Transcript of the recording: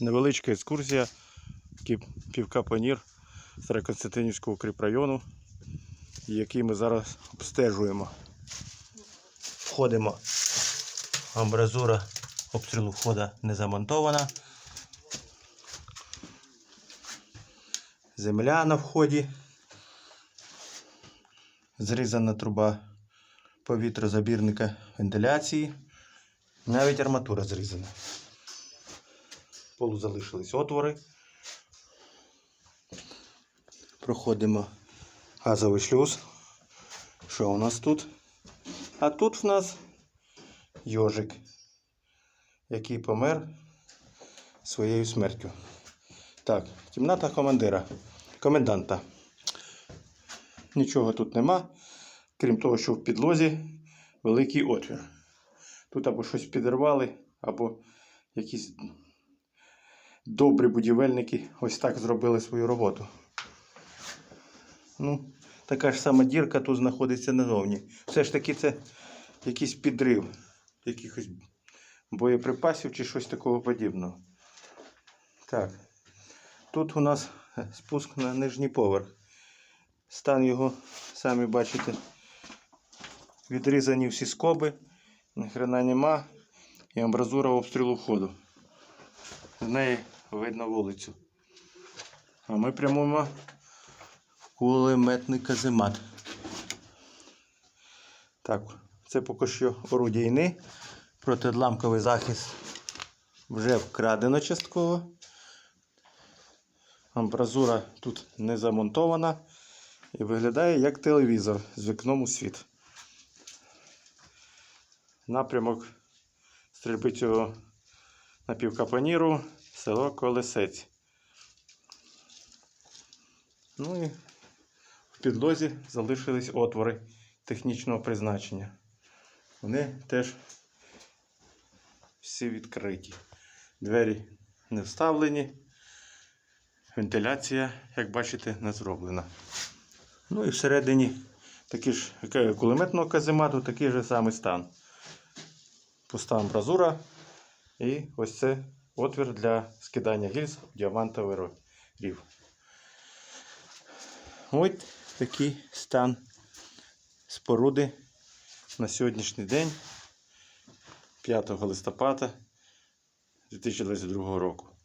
Невеличка екскурсія. Такий півкапонір Староконстантинівського укріпрайону, який ми зараз обстежуємо. Входимо. Амбразура обстрілу входа не замонтована. Земля на вході. Зрізана труба повітрозабірника вентиляції. Навіть арматура зрізана. В Полу залишились отвори. Проходимо газовий шлюз. Що у нас тут? А тут в нас йожик, який помер своєю смертю. Так, кімната командира, коменданта. Нічого тут нема, крім того, що в підлозі великий отвір. Тут або щось підірвали, або якісь добрі будівельники ось так зробили свою роботу. Ну, така ж сама дірка тут знаходиться назовні. Все ж таки це якийсь підрив якихось боєприпасів чи щось такого подібного. Так. Тут у нас спуск на нижній поверх. Стан його, самі бачите, відрізані всі скоби, ніхрена нема і амбразура обстрілу входу. З неї видно вулицю. А ми прямуємо в кулеметний каземат. Так, це поки що орудійний. Протиодламковий захист вже вкрадено частково. Амбразура тут не замонтована і виглядає як телевізор з вікном у світ. Напрямок стрільби цього напівкапоніру село Колесець. Ну і в підлозі залишились отвори технічного призначення. Вони теж всі відкриті. Двері не вставлені. Вентиляція, як бачите, не зроблена. Ну і всередині такий ж кулеметного каземату, такий же самий стан. Пуста амбразура. І ось це отвір для скидання гільз діамантовий рів. Ось такий стан споруди на сьогоднішній день, 5 листопада 2022 року.